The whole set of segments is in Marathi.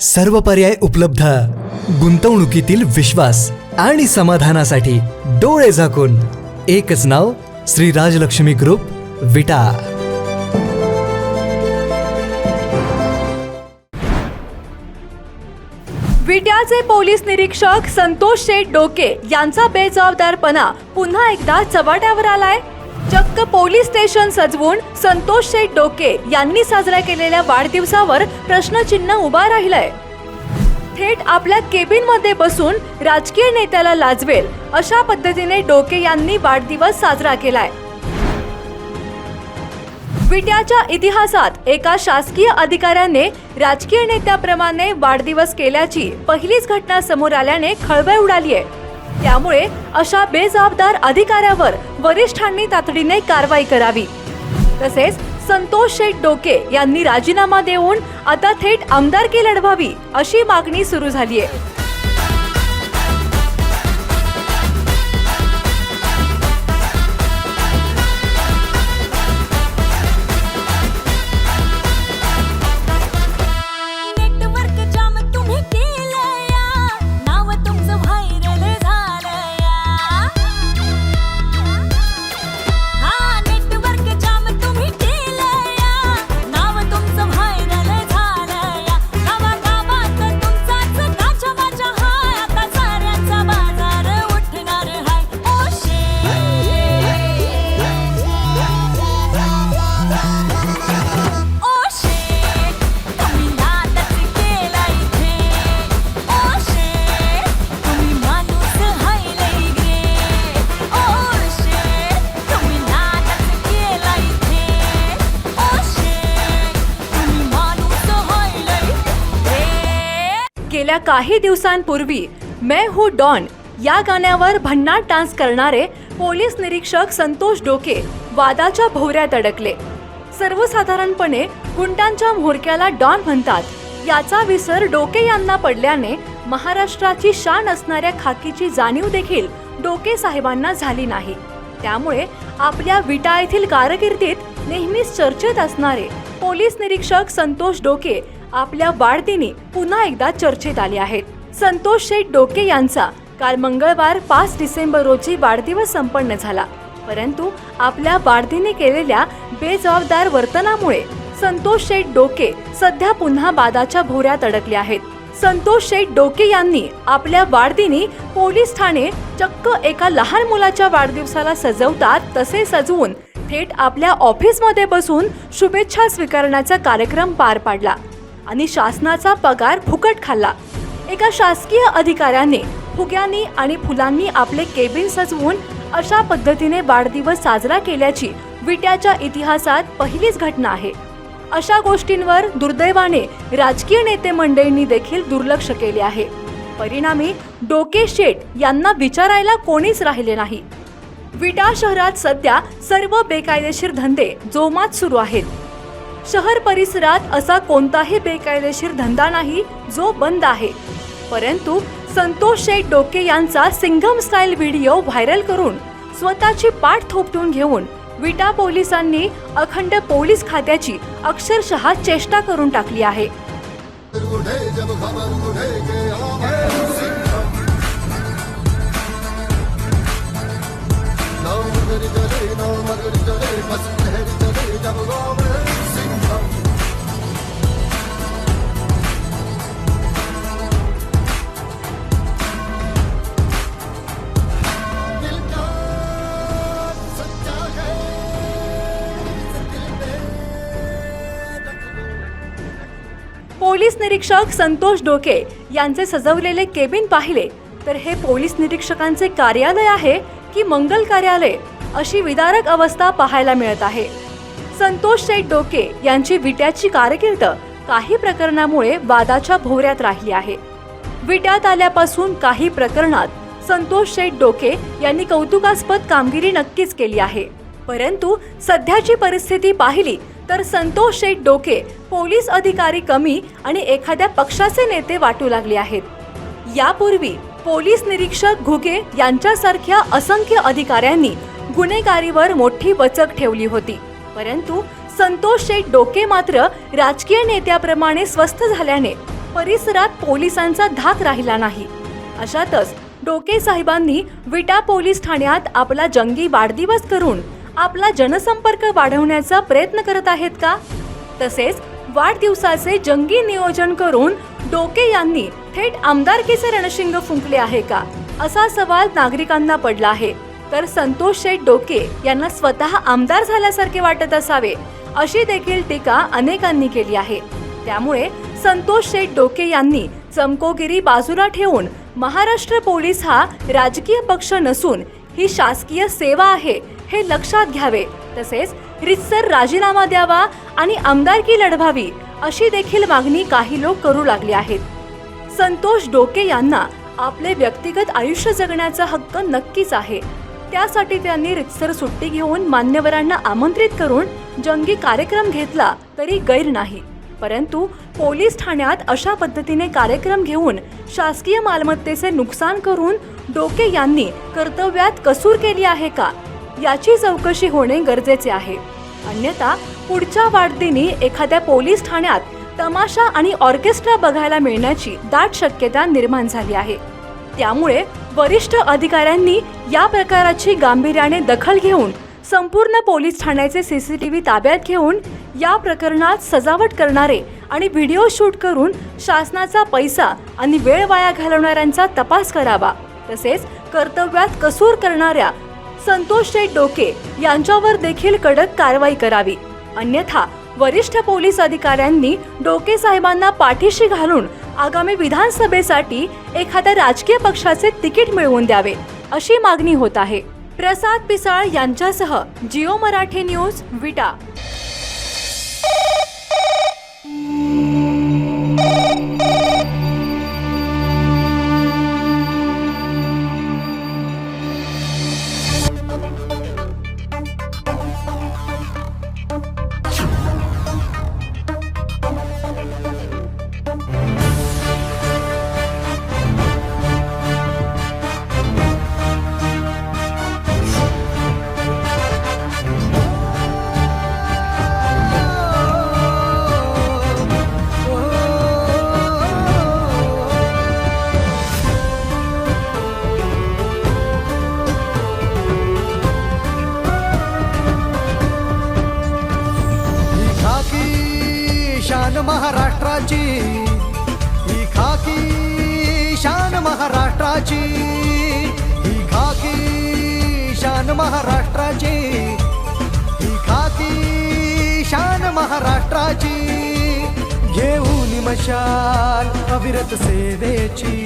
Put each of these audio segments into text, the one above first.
सर्व पर्याय उपलब्ध. गुंतवणुकीतील विश्वास आणि समाधानासाठी डोळे झाकून. एकच नाव श्री राजलक्ष्मी ग्रुप विटा. विट्याचे पोलीस निरीक्षक संतोष शेठ डोके यांचा बेजबाबदारपणा पुन्हा एकदा चव्हाट्यावर आलाय. चक्क पोलीस स्टेशन सजवून संतोष शेठ डोके यांनी साजरा केलेल्या वाढदिवसावर प्रश्नचिन्ह उभा राहिलंय. थेट आपल्या केबिनमध्ये बसून राजकीय नेत्याला लाजवेल अशा पद्धतीने डोके यांनी वाढदिवस साजरा केलाय. विट्याच्या इतिहासात एका शासकीय अधिकाऱ्याने राजकीय नेत्याप्रमाणे वाढदिवस केल्याची पहिलीच घटना समोर आल्याने खळबळ उडाली आहे त्यामुळे अशा बेजबाबदार अधिकाऱ्यावर वरिष्ठांनी तातडीने कारवाई करावी. तसेच संतोष शेठ डोके यांनी राजीनामा देऊन आता थेट आमदारकी लढवावी अशी मागणी सुरू झाली आहे गेल्या काही दिवसांपूर्वी मैं हू डॉन या गाण्यावर भन्नाट डान्स करणारे पोलीस निरीक्षक संतोष डोके वादाच्या भोवऱ्यात अडकले. सर्वसाधारणपणे गुंडांच्या म्होरक्याला डॉन म्हणतात. याचा विसर डोके यांना पडल्याने महाराष्ट्राची शान असणाऱ्या खाकीची जाणीव देखील डोके साहेबांना झाली नाही. त्यामुळे आपल्या विटा येथील कारकिर्दीत नेहमीच चर्चेत असणारे पोलीस निरीक्षक संतोष डोके आपल्या वाढदिनी पुन्हा एकदा चर्चेत आले आहेत. संतोष शेठ डोके यांचा काल मंगळवार पाच डिसेंबर रोजी वाढदिवस संपन्न झाला. परंतु आपल्या वाढदिनी केलेल्या बेजबाबदार वर्तनामुळे संतोष शेठ डोके सध्या पुन्हा बादाच्या भोऱ्यात अडकले आहेत. संतोष शेठ डोके यांनी आपल्या वाढदिनी पोलीस ठाणे चक्क एका लहान मुलाच्या वाढदिवसाला सजवतात तसे सजवून थेट आपल्या ऑफिसमध्ये बसून शुभेच्छा स्वीकारण्याचा कार्यक्रम पार पाडला. आणि शासनाचा पगार फुकट खाल्ला. एका शासकीय अधिकाऱ्याने फुग्यांनी आणि फुलांनी आपले केबिन सजवून अशा पद्धतीने वाढदिवस साजरा केल्याची विट्याच्या इतिहासात पहिलीच घटना आहे. अशा गोष्टींवर दुर्दैवाने राजकीय नेते मंडळींनी देखील दुर्लक्ष केले आहे. परिणामी डोके शेठ यांना विचारायला कोणीच राहिले नाही. विटा शहरात सध्या सर्व बेकायदेशीर धंदे जोमात सुरू आहेत. शहर परिसरात असा कोणताही बेकायदेशीर धंदा नाही जो बंद आहे. परंतु संतोष शेठ डोके यांचा सिंघम स्टाईल व्हिडिओ व्हायरल करून स्वतःची पाठ थोपटून घेऊन विटा पोलिसांनी अखंड पोलीस खात्याची अक्षरशः चेष्टा करून टाकली आहे. पोलीस निरीक्षक संतोष डोके यांचे सजवलेले केबिन पाहिले तर हे पोलीस निरीक्षकांचे कार्यालय आहे की मंगल कार्यालय अशी विदारक अवस्था पाहायला मिळत आहे. संतोष शेठ डोके यांची विट्याची कारकीर्द काही प्रकरणामुळे वादाच्या भोवऱ्यात राहिली आहे. विट्यात आल्यापासून काही प्रकरणात संतोष शेठ डोके यांनी कौतुकास्पद कामगिरी नक्कीच केली आहे. परंतु सध्याची परिस्थिती पाहिली तर संतोष शेठ डोके पोलीस अधिकारी कमी आणि एखाद्या पक्षाचे नेते वाटू लागले आहेत. यापूर्वी पोलीस निरीक्षक घुगे यांच्यासारख्या असंख्य अधिकाऱ्यांनी गुन्हेगारीवर मोठी वचक ठेवली होती. परंतु संतोष शेठ डोके मात्र राजकीय नेत्याप्रमाणे स्वस्थ झाल्याने परिसरात पोलिसांचा धाक राहिला नाही. अशातच डोके साहेबांनी विटा पोलीस ठाण्यात आपला जंगी वाढदिवस करून आपला जनसंपर्क वाढवण्याचा प्रयत्न करत आहेत का? तसेच वाढदिवसाचे जंगी नियोजन करून डोके यांनी थेट आमदारकीचे रणशिंग फुंकले आहे का? असा सवाल नागरिकांना पडला आहे. तर संतोष शेठ डोके यांना स्वतः आमदार झाल्यासारखे वाटत असावे अशी देखील टीका अनेकांनी केली आहे. त्यामुळे संतोष शेठ डोके यांनी चमकोगिरी बाजूला ठेवून महाराष्ट्र पोलीस हा राजकीय पक्ष नसून ही शासकीय सेवा आहे हे लक्षात घ्यावे. तसेच रितसर राजीनामा द्यावा आणि आमदारकी लढवावी अशी देखील मागणी काही लोक करू लागले आहेत. संतोष डोके यांना आपले व्यक्तिगत आयुष्य जगण्याचा हक्क नक्कीच आहे. त्यासाठी त्यांनी रितसर सुट्टी घेऊन मान्यवरांना आमंत्रित करून जंगी कार्यक्रम घेतला तरी गैर नाही. परंतु पोलीस ठाण्यात अशा पद्धतीने कार्यक्रम घेऊन शासकीय मालमत्तेचे नुकसान करून डोके यांनी कर्तव्यात कसूर केली आहे का? याची चौकशी होणे गरजेचे आहे. अन्यथा पुढच्या वाढदिनी एखाद्या पोलीस ठाण्यात तमाशा आणि ऑर्केस्ट्रा बघायला मिळण्याची दाट शक्यता निर्माण झाली आहे. त्यामुळे वरिष्ठ अधिकाऱ्यांनी या प्रकाराची गांभीर्याने दखल घेऊन संपूर्ण पोलीस ठाण्याचे सीसीटीव्ही ताब्यात घेऊन या प्रकरणात सजावट करणारे आणि व्हिडिओ शूट करून शासनाचा पैसा आणि वेळ वाया घालवणाऱ्यांचा तपास करावा. तसेच कर्तव्यात कसूर करणाऱ्या संतोष शेठ डोके यांच्यावर देखील कडक कारवाई करावी. अन्यथा वरिष्ठ पोलीस अधिकाऱ्यांनी डोके साहेबांना पाठीशी घालून आगामी विधानसभेसाठी एखाद्या राजकीय पक्षाचे तिकीट मिळवून द्यावे अशी मागणी होत आहे. प्रसाद पिसाळ यांच्यासह जिओ मराठी न्यूज विटा. महाराष्ट्राची ही खाकी शान महाराष्ट्राची ही खाकी शान महाराष्ट्राची ही खाकी शान महाराष्ट्राची घेऊन मशाल अविरत सेवेची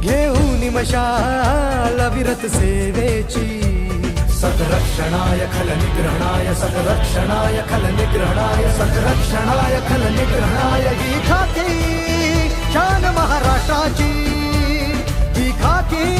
घेऊन मशाल अविरत सेवेची. सतरक्षणाय खलनिग्रहणाय सतरक्षणाय खलनिग्रहणाय सतरक्षणाय खलनिग्रहणाय ही खाकी शान महाराष्ट्राची ही खाकी